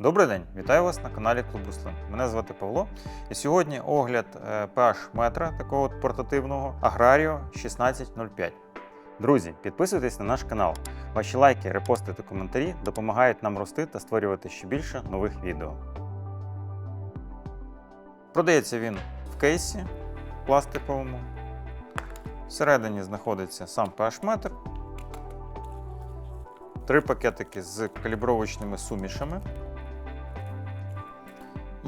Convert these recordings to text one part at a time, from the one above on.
Добрий день, вітаю вас на каналі Клуб Руслин. Мене звати Павло. І сьогодні огляд е, PH метра, такого от портативного Agrario 1605. Друзі, підписуйтесь на наш канал. Ваші лайки, репости та коментарі допомагають нам рости та створювати ще більше нових відео. Продається він в кейсі пластиковому. Всередині знаходиться сам PH метр. Три пакетики з калібровочними сумішами.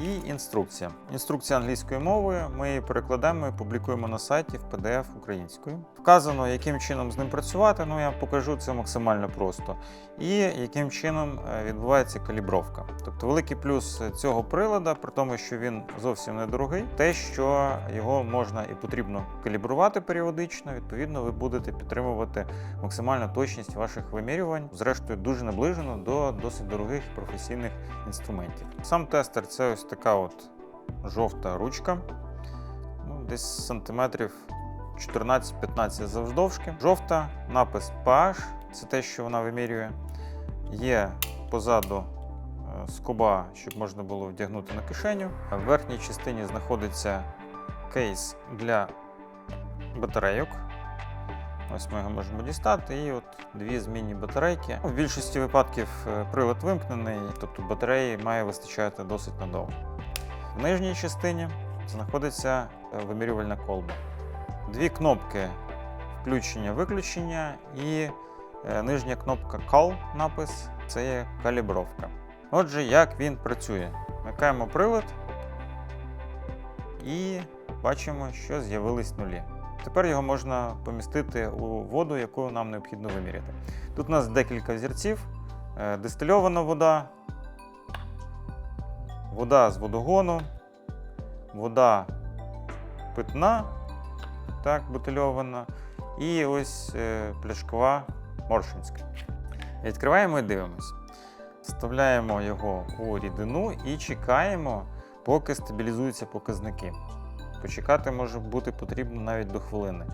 І інструкція. Інструкція англійською мовою. Ми її перекладемо і публікуємо на сайті в PDF українською. Вказано, яким чином з ним працювати. Ну я покажу це максимально просто. І яким чином е, відбувається калібровка. Тобто, великий плюс цього прилада, при тому, що він зовсім недорогий, те, що його можна і потрібно калібрувати періодично. Відповідно, ви будете підтримувати максимальну точність ваших вимірювань, зрештою, дуже наближено до досить дорогих професійних інструментів. Сам тестер це ось така от жовта ручка, ну, десь сантиметрів 14-15 завдовжки. Жовта, напис PH, це те, що вона вимірює. Є позаду е, скоба, щоб можна було вдягнути на кишеню. В верхній частині знаходиться кейс для батарейок. Ось ми його можемо дістати, і от дві змінні батарейки. В більшості випадків е, прилад вимкнений, тобто батареї має вистачати досить надовго. В нижній частині знаходиться е, вимірювальна колба. Дві кнопки включення-виключення і е, нижня кнопка Call напис це є калібровка. Отже, як він працює? Вмикаємо прилад і бачимо, що з'явились нулі. Тепер його можна помістити у воду, яку нам необхідно виміряти. Тут у нас декілька взірців: Е, дистильована вода, вода з водогону, вода питна, так, бутильована, і ось е, пляшкова моршинська. Відкриваємо і дивимося. Вставляємо його у рідину і чекаємо, поки стабілізуються показники. Почекати може бути потрібно навіть до хвилини.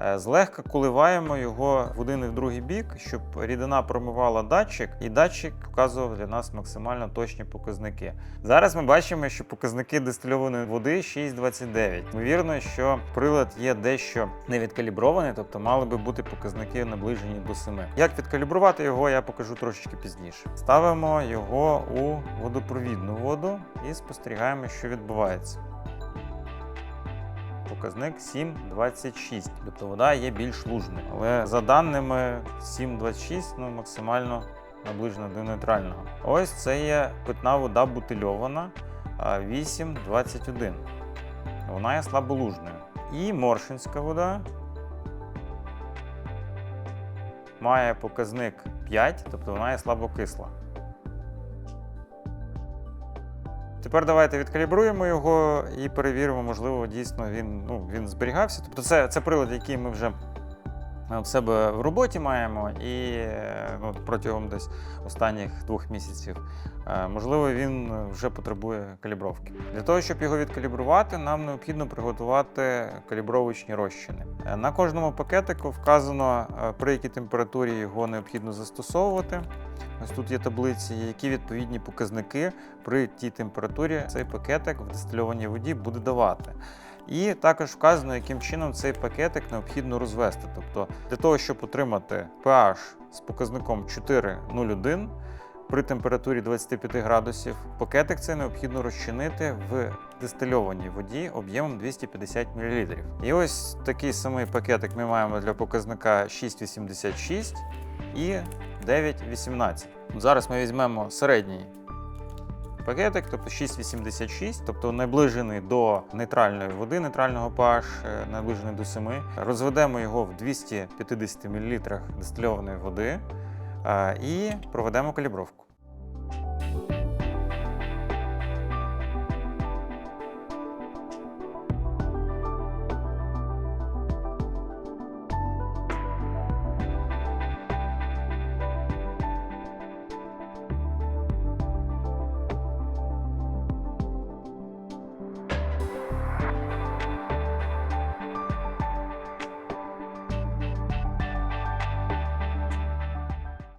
Е, Злегка коливаємо його в один і в другий бік, щоб рідина промивала датчик, і датчик показував для нас максимально точні показники. Зараз ми бачимо, що показники дистильованої води 6,29. Ймовірно, що прилад є дещо не відкалібрований, тобто мали би бути показники наближені до 7. Як відкалібрувати його, я покажу трошечки пізніше. Ставимо його у водопровідну воду і спостерігаємо, що відбувається показник 7,26, тобто вода є більш лужною. Але за даними 7,26 ну, максимально наближена до нейтрального. Ось це є питна вода бутильована 8,21. Вона є слаболужною. І моршинська вода має показник 5, тобто вона є слабокисла. Тепер давайте відкалібруємо його і перевіримо, можливо, дійсно він, ну, він зберігався. Тобто це, це прилад, який ми вже в себе в роботі маємо, і ну, протягом десь останніх двох місяців, е, можливо, він вже потребує калібровки. Для того, щоб його відкалібрувати, нам необхідно приготувати калібровочні розчини. Е, На кожному пакетику вказано, при якій температурі його необхідно застосовувати. Ось тут є таблиці, які відповідні показники при тій температурі цей пакетик в дистильованій воді буде давати. І також вказано, яким чином цей пакетик необхідно розвести. Тобто для того, щоб отримати pH з показником 4,01 при температурі 25 градусів, пакетик цей необхідно розчинити в дистильованій воді об'ємом 250 мл. І ось такий самий пакетик ми маємо для показника 6,86 і 9,18. Зараз ми візьмемо середній пакетик, тобто 6,86, тобто наближений до нейтральної води, нейтрального pH, е, наближений до 7. Розведемо його в 250 мл дистильованої води е, і проведемо калібровку.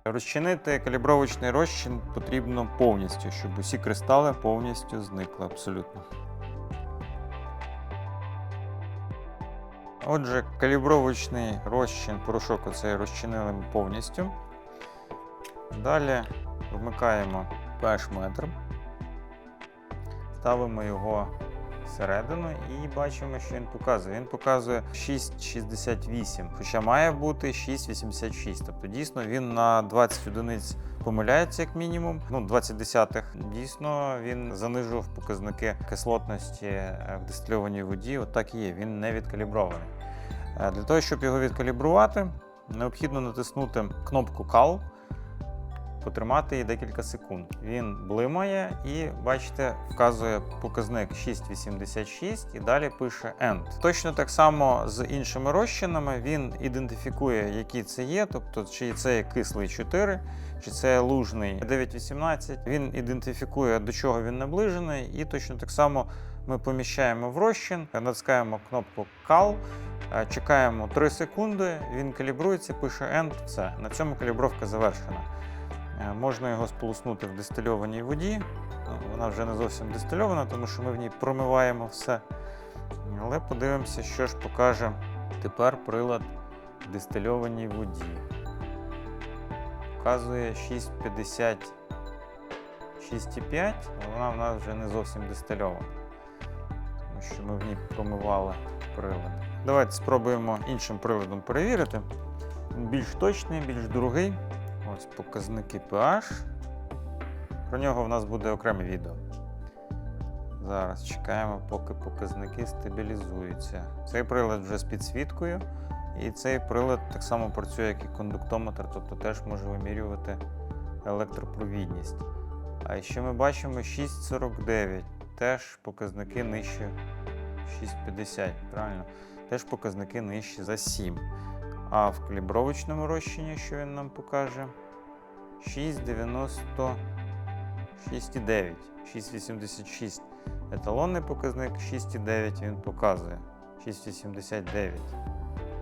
Розчинити калібровочний розчин потрібно повністю, щоб усі кристали повністю зникли абсолютно. Отже, калібровочний розчин порошок оцей розчинили повністю. Далі вмикаємо pH-метр, ставимо його всередину і бачимо, що він показує. Він показує 6,68, хоча має бути 6,86. Тобто дійсно він на 20 одиниць помиляється як мінімум. Ну, 20 десятих. Дійсно він занижував показники кислотності е, в дистильованій воді. От і є. Він не відкалібрований. Е, Для того, щоб його відкалібрувати, необхідно натиснути кнопку Call, потримати її декілька секунд. Він блимає і, бачите, вказує показник 6,86 і далі пише End. Точно так само з іншими розчинами він ідентифікує, які це є, тобто чи це є кислий 4, чи це лужний 9,18. Він ідентифікує, до чого він наближений, і точно так само ми поміщаємо в розчин, натискаємо кнопку Call. Е, Чекаємо 3 секунди, він калібрується, пише End, все. На цьому калібровка завершена. Е, Можна його сполоснути в дистильованій воді. Ну, Вона вже не зовсім дистильована, тому що ми в ній промиваємо все. Але подивимося, що ж покаже тепер прилад в дистильованій воді. Показує 6,50, 6,5, але вона в нас вже не зовсім дистильована. Тому що ми в ній промивали прилад. Давайте спробуємо іншим приладом перевірити. Він більш точний, більш дорогий. Ось показники pH. Про нього в нас буде окреме відео. Зараз чекаємо, поки показники стабілізуються. Цей прилад вже з підсвіткою, і цей прилад так само працює, як і кондуктометр, тобто теж може вимірювати електропровідність. А ще ми бачимо 6,49, теж показники нижче 6,50, правильно? Теж показники нижчі за 7. А в калібровочному розчині, що він нам покаже? 6,90, 6,9, 6,86. Еталонний показник 6,9 він показує. 6,89.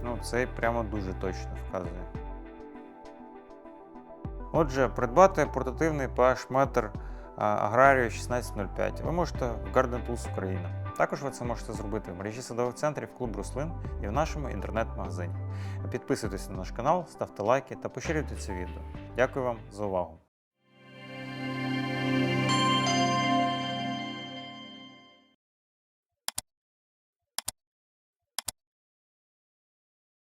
Ну, цей прямо дуже точно вказує. Отже, придбати портативний pH-метр Аграрію 1605 ви можете в Garden Tools Україна. Також ви це можете зробити в мережі садових центрів Клуб Руслин і в нашому інтернет-магазині. Підписуйтесь на наш канал, ставте лайки та поширюйте це відео. Дякую вам за увагу!